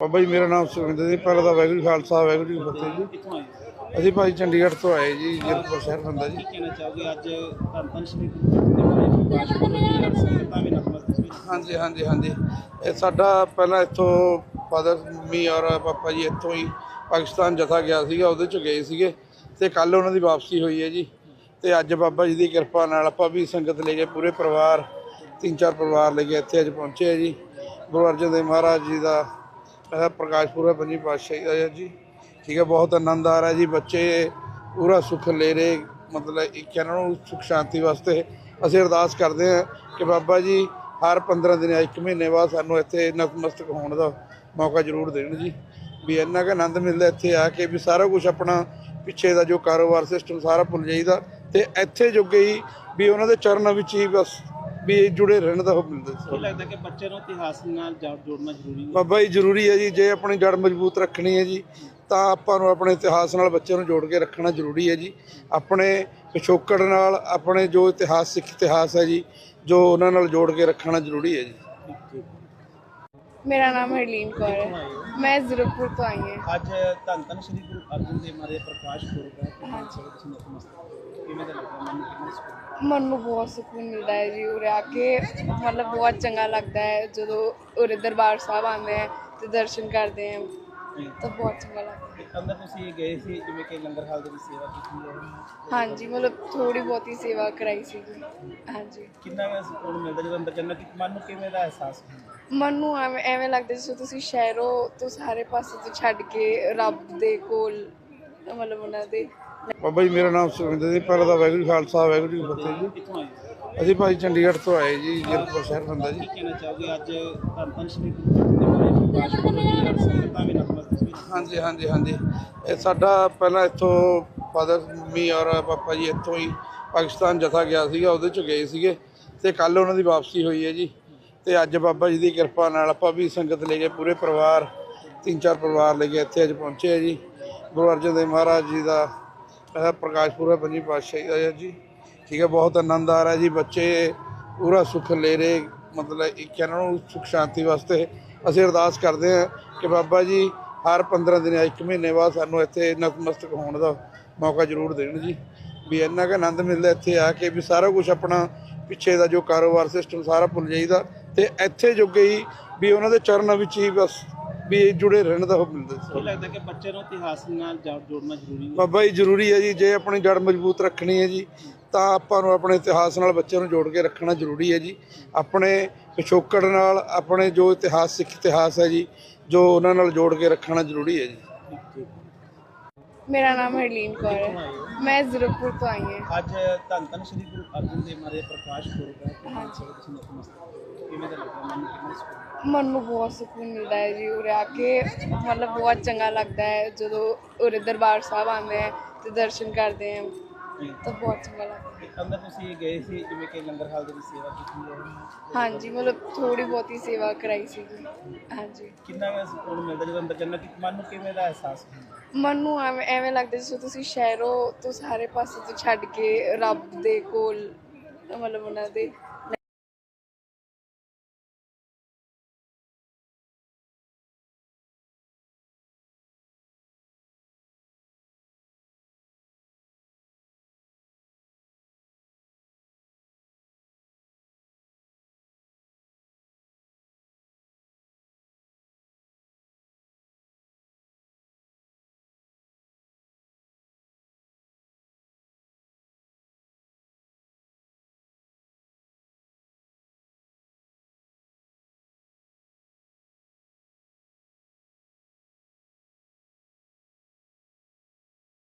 ਬਾਬਾ ਜੀ ਮੇਰਾ ਨਾਮ ਸੁਖਿੰਦਰ ਜੀ ਪਹਿਲਾਂ ਤਾਂ ਵਾਹਿਗੁਰੂ ਖਾਲਸਾ ਵਾਹਿਗੁਰੂ ਜੀ ਫਤਿਹ ਜੀ। ਕਿੱਥੋਂ ਆਏ? ਅਸੀਂ ਭਾਈ ਚੰਡੀਗੜ੍ਹ ਤੋਂ ਆਏ ਜੀ ਜੀਰਕਪੁਰ ਸ਼ਹਿਰ ਬੰਦਾ ਜੀ। ਕੀ ਕਹਿਣਾ ਚਾਹੋਗੇ? ਅੱਜ ਧੰਨ ਧੰਨ ਸ਼੍ਰੀ ਗੁਰੂ ਹਾਂਜੀ ਹਾਂਜੀ ਹਾਂਜੀ। ਇਹ ਸਾਡਾ ਪਹਿਲਾਂ ਇੱਥੋਂ ਫਾਦਰ ਮੰਮੀ ਔਰ ਪਾਪਾ ਜੀ ਇੱਥੋਂ ਹੀ ਪਾਕਿਸਤਾਨ ਜਥਾ ਗਿਆ ਸੀਗਾ ਉਹਦੇ ਚ ਗਏ ਸੀਗੇ ਤੇ ਕੱਲ ਉਹਨਾਂ ਦੀ ਵਾਪਸੀ ਹੋਈ ਹੈ ਜੀ। ਤੇ ਅੱਜ ਬਾਬਾ ਜੀ ਦੀ ਕਿਰਪਾ ਨਾਲ ਆਪਾਂ ਵੀ ਸੰਗਤ ਲੈ ਕੇ ਪੂਰੇ ਪਰਿਵਾਰ ਤਿੰਨ ਚਾਰ ਪਰਿਵਾਰ ਲੈ ਕੇ ਇੱਥੇ ਅੱਜ ਪਹੁੰਚੇ ਆ ਜੀ। ਗੁਰੂ ਅਰਜਨ ਦੇਵ ਮਹਾਰਾਜ ਜੀ ਦਾ ਇਹ ਪ੍ਰਕਾਸ਼ ਪੰਜੀ ਪਾਤਸ਼ਾਹੀ ਦਾ ਜੀ। ਠੀਕ ਹੈ, ਬਹੁਤ ਆਨੰਦ ਆ ਰਿਹਾ ਜੀ, ਬੱਚੇ ਪੂਰਾ ਸੁੱਖ ਲੈ ਰਹੇ, ਮਤਲਬ ਇੱਕ ਇਹਨਾਂ ਨੂੰ ਸੁੱਖ ਸ਼ਾਂਤੀ ਵਾਸਤੇ ਅਸੀਂ ਅਰਦਾਸ ਕਰਦੇ ਹਾਂ ਕਿ ਬਾਬਾ ਜੀ, ਹਰ 15 ਦਿਨ ਇੱਕ ਮਹੀਨੇ ਬਾਅਦ ਸਾਨੂੰ ਇੱਥੇ ਨਤਮਸਤਕ ਹੋਣ ਦਾ ਮੌਕਾ ਜ਼ਰੂਰ ਦੇਣ ਜੀ। ਵੀ ਇੰਨਾ ਕੁ ਆਨੰਦ ਮਿਲਦਾ ਇੱਥੇ ਆ ਕੇ ਵੀ ਸਾਰਾ ਕੁਝ ਆਪਣਾ ਪਿੱਛੇ ਦਾ ਜੋ ਕਾਰੋਬਾਰ ਸਿਸਟਮ ਸਾਰਾ ਭੁੱਲ ਜਾਈਦਾ ਤੇ ਇੱਥੇ ਜੋਗੇ ਹੀ ਵੀ ਉਹਨਾਂ ਦੇ ਚਰਨਾਂ ਵਿੱਚ ਹੀ ਬਸ ਵੀ ਜੁੜੇ ਰਹਿਣ ਦਾ ਉਹ ਮਿਲਦਾ ਕੀ ਸੀ ਲੱਗਦਾ ਕਿ ਬੱਚੇ ਨੂੰ ਇਤਿਹਾਸ ਨਾਲ ਜੜ ਜੋੜਨਾ ਜ਼ਰੂਰੀ ਹੈ? ਬਾਬਾ ਜੀ ਜ਼ਰੂਰੀ ਹੈ ਜੀ ਜੇ ਆਪਣੀ ਜੜ ਮਜ਼ਬੂਤ ਰੱਖਣੀ ਹੈ ਜੀ ਤਾਂ ਆਪਾਂ ਨੂੰ ਆਪਣੇ ਇਤਿਹਾਸ ਨਾਲ ਬੱਚਿਆਂ ਨੂੰ ਜੋੜ ਕੇ ਰੱਖਣਾ ਜ਼ਰੂਰੀ ਹੈ ਜੀ। ਆਪਣੇ ਪਿਛੋਕੜ ਨਾਲ ਆਪਣੇ ਜੋ ਇਤਿਹਾਸ ਸਿੱਖ ਇਤਿਹਾਸ ਹੈ ਜੀ ਜੋ ਉਹਨਾਂ ਨਾਲ ਜੋੜ ਕੇ ਰੱਖਣਾ ਜ਼ਰੂਰੀ ਹੈ ਜੀ। ਮੇਰਾ ਨਾਮ ਹਰਲੀਨ ਕੌਰ ਹੈ। ਮੈਂ ਜ਼ੀਰਕਪੁਰ ਤੋਂ ਆਈ ਹਾਂ। ਅੱਜ ਧੰਨ ਧੰਨ ਸ਼੍ਰੀ ਗੁਰੂ ਅਰਜਨ ਦੇਵ ਮਹਾਰਾਜ ਪ੍ਰਕਾਸ਼ ਪੁਰਬ ਹੈ। ਤੇ ਸੰਗਤ ਜੀ ਨਤਮਸਤਕ ਕਿਵੇਂ ਦਾ ਲੱਗਦਾ? ਮਨ ਨੂੰ ਮਨ ਨੂੰ ਬਹੁਤ ਸਕੂਨ ਮਿਲਦਾ ਹੈ ਜੀ ਉਰੇ ਆ ਕੇ। ਮਤਲਬ ਬਹੁਤ ਚੰਗਾ ਲੱਗਦਾ ਹੈ। ਜਦੋਂ ਉਰੇ ਦਰਬਾਰ ਸਾਹਿਬ ਆਉਂਦੇ ਹੈ ਤੇ ਦਰਸ਼ਨ ਕਰਦੇ ਹਾਂ ਤਾਂ ਬਹੁਤ ਚੰਗਾ ਲੱਗਦਾ ਹੈ। ਅੰਦਰ ਤੁਸੀਂ ਗਏ ਸੀ ਜਿਵੇਂ ਕਿ ਲੰਗਰ ਹਾਲ ਦੇ ਵਿੱਚ ਸੇਵਾ ਕੀਤੀ ਹੈ। ਹਾਂਜੀ ਮਤਲਬ ਥੋੜੀ ਬਹੁਤੀ ਸੇਵਾ ਕਰਾਈ ਸੀ ਹਾਂਜੀ। ਕਿੰਨਾ ਕੁ ਸਕੂਨ ਮਿਲਦਾ ਜਦੋਂ ਅੰਦਰ ਜੰਨਤ ਮਨ ਨੂੰ ਕਿਵੇਂ ਦਾ ਅਹਿਸਾਸ ਹੁੰਦਾ? ਮਨ ਨੂੰ ਐਵੇਂ ਐਵੇਂ ਲੱਗਦਾ ਜਿਵੇਂ ਤੁਸੀਂ ਸ਼ਹਿਰੋਂ ਤੋਂ ਸਾਰੇ ਪਾਸੇ ਤੋਂ ਛੱਡ ਕੇ ਰੱਬ ਦੇ ਕੋਲ ਮਤਲਬ ਉਹਨਾਂ ਦੇ। ਬਾਬਾ ਜੀ ਮੇਰਾ ਨਾਮ ਸੁਖਿੰਦਰ ਜੀ ਪਹਿਲਾਂ ਤਾਂ ਵਾਹਿਗੁਰੂ ਖਾਲਸਾ ਵਾਹਿਗੁਰੂ ਜੀ ਫਤਿਹ ਜੀ। ਕਿੱਥੋਂ ਆਏ ਹੋ? ਅਸੀਂ ਭਾਈ ਚੰਡੀਗੜ੍ਹ ਤੋਂ ਆਏ ਜੀ ਜੀਰਕਪੁਰ ਸ਼ਹਿਰ ਬੰਦਾ ਜੀ। ਕੀ ਕਹਿਣਾ ਚਾਹੋਗੇ? ਅੱਜ ਧੰਨ ਧੰਨ ਸ਼੍ਰੀ ਗੁਰੂ ਗ੍ਰੰਥ ਸਾਹਿਬ ਦੇ ਬਾਰੇ ਪ੍ਰਕਾਸ਼ ਪੁਰਬ ਦੀ ਔਰ ਸੰਗਤਾਂ ਵੀ ਨਤਮਸਤਕ ਵਿੱਚ ਹਾਂਜੀ ਹਾਂਜੀ ਹਾਂਜੀ। ਇਹ ਸਾਡਾ ਪਹਿਲਾਂ ਇੱਥੋਂ ਫਾਦਰ ਮੰਮੀ ਔਰ ਪਾਪਾ ਜੀ ਇੱਥੋਂ ਹੀ ਪਾਕਿਸਤਾਨ ਜਥਾ ਗਿਆ ਸੀਗਾ ਉਹਦੇ ਚ ਗਏ ਸੀਗੇ ਤੇ ਕੱਲ ਉਹਨਾਂ ਦੀ ਵਾਪਸੀ ਹੋਈ ਹੈ ਜੀ। ਤੇ ਅੱਜ ਬਾਬਾ ਜੀ ਦੀ ਕਿਰਪਾ ਨਾਲ ਆਪਾਂ ਵੀ ਸੰਗਤ ਲੈ ਕੇ ਪੂਰੇ ਪਰਿਵਾਰ, ਤਿੰਨ ਚਾਰ ਪਰਿਵਾਰ ਲੈ ਕੇ ਇੱਥੇ ਅੱਜ ਪਹੁੰਚੇ ਆ ਜੀ। ਗੁਰੂ ਅਰਜਨ ਦੇਵ ਮਹਾਰਾਜ ਜੀ ਦਾ, ਇਹ ਪ੍ਰਕਾਸ਼ ਪੁਰਬ ਪੰਜੀ ਪਾਤਸ਼ਾਹੀ ਦਾ ਜੀ। ਠੀਕ ਹੈ, ਬਹੁਤ ਆਨੰਦ ਆ ਰਿਹਾ ਜੀ, ਬੱਚੇ ਪੂਰਾ ਸੁੱਖ ਲੈ ਰਹੇ, ਮਤਲਬ ਇੱਕ ਇਹਨਾਂ ਨੂੰ ਸੁੱਖ ਸ਼ਾਂਤੀ ਵਾਸਤੇ ਅਸੀਂ ਅਰਦਾਸ ਕਰਦੇ ਹਾਂ ਕਿ ਬਾਬਾ ਜੀ ਹਰ 15 ਦਿਨ ਇੱਕ ਮਹੀਨੇ ਬਾਅਦ ਸਾਨੂੰ ਇੱਥੇ ਨਤਮਸਤਕ ਹੋਣ ਦਾ ਮੌਕਾ ਜ਼ਰੂਰ ਦੇਣ ਜੀ। ਵੀ ਇੰਨਾ ਕੁ ਆਨੰਦ ਮਿਲਦਾ ਇੱਥੇ ਆ ਕੇ ਵੀ ਸਾਰਾ ਕੁਝ ਆਪਣਾ ਪਿੱਛੇ ਦਾ ਜੋ ਕਾਰੋਬਾਰ ਸਿਸਟਮ ਸਾਰਾ ਭੁੱਲ ਜਾਈਦਾ। ਤੇ ਇੱਥੇ ਜੋਗੇ ਹੀ ਵੀ ਉਹਨਾਂ ਦੇ ਚਰਨਾਂ ਵਿੱਚ ਹੀ ਬਸ ਵੀ ਜੁੜੇ ਰਹਿਣ ਦਾ ਉਹ ਮਿਲਦਾ ਕੀ ਸੀ ਲੱਗਦਾ ਕਿ ਬੱਚੇ ਨੂੰ ਇਤਿਹਾਸ ਨਾਲ ਜੜ ਜੋੜਨਾ ਜ਼ਰੂਰੀ ਹੈ? ਬਾਬਾ ਜੀ ਜ਼ਰੂਰੀ ਹੈ ਜੀ ਜੇ ਆਪਣੀ ਜੜ ਮਜ਼ਬੂਤ ਰੱਖਣੀ ਹੈ ਜੀ ਤਾਂ ਆਪਾਂ ਨੂੰ ਆਪਣੇ ਇਤਿਹਾਸ ਨਾਲ ਬੱਚਿਆਂ ਨੂੰ ਜੋੜ ਕੇ ਰੱਖਣਾ ਜ਼ਰੂਰੀ ਹੈ ਜੀ। ਆਪਣੇ ਪਿਛੋਕੜ ਨਾਲ ਆਪਣੇ ਜੋ ਇਤਿਹਾਸ ਸਿੱਖ ਇਤਿਹਾਸ ਹੈ ਜੀ ਜੋ ਉਹਨਾਂ ਨਾਲ ਜੋੜ ਕੇ ਰੱਖਣਾ ਜ਼ਰੂਰੀ ਹੈ ਜੀ। ਮੇਰਾ ਨਾਮ ਹਰਲੀਨ ਕੌਰ ਹੈ। ਮੈਂ ਜ਼ੀਰਕਪੁਰ ਤੋਂ ਆਈ ਹਾਂ। ਅੱਜ ਧੰਨ ਧੰਨ ਸ਼੍ਰੀ ਗੁਰੂ ਅਰਜਨ ਦੇਵ ਮਹਾਰਾਜ ਦੇ ਪ੍ਰਕਾਸ਼ ਪੁਰਬ ਹੈ। ਤੇ ਸੰਗਤ ਜੀ ਨਤਮਸਤਕ ਕਿਵੇਂ ਦਾ ਲੱਗਦਾ ਮਨ ਨੂੰ ਮਨ ਬਹੁਤ ਸਕੂਨ ਮਿਲਦਾ ਹੈ ਜੀ ਉਰੇ ਆ ਕੇ। ਮਤਲਬ ਬਹੁਤ ਚੰਗਾ ਲੱਗਦਾ ਹੈ। ਜਦੋਂ ਉਰੇ ਦਰਬਾਰ ਸਾਹਿਬ ਆਉਂਦੇ ਹੈ ਤੇ ਦਰਸ਼ਨ ਕਰਦੇ ਹਾਂ ਤਾਂ ਬਹੁਤ ਚੰਗਾ ਲੱਗਦਾ ਹੈ। ਤੇ ਅੰਦਰ ਤੁਸੀਂ ਗਏ ਸੀ ਜਿਵੇਂ ਕਿ ਲੰਗਰ ਹਾਲ ਦੇ ਵਿੱਚ ਸੇਵਾ ਕੀਤੀ ਹੈ। ਹਾਂਜੀ ਮਤਲਬ ਥੋੜੀ ਬਹੁਤੀ ਸੇਵਾ ਕਰਾਈ ਸੀ ਹਾਂਜੀ। ਕਿੰਨਾ ਕੁ ਸਕੂਨ ਮਿਲਦਾ ਜਦੋਂ ਅੰਦਰ ਜੰਨਤ ਮਨ ਨੂੰ ਕਿਵੇਂ ਦਾ ਅਹਿਸਾਸ ਹੁੰਦਾ? ਮਨ ਨੂੰ ਐਵੇਂ ਐਵੇਂ ਲੱਗਦਾ ਜਿਵੇਂ ਤੁਸੀਂ ਸ਼ਹਿਰੋਂ ਤੋਂ ਸਾਰੇ ਪਾਸੇ ਤੋਂ ਛੱਡ ਕੇ ਰੱਬ ਦੇ ਕੋਲ ਮਤਲਬ ਉਹਨਾਂ ਦੇ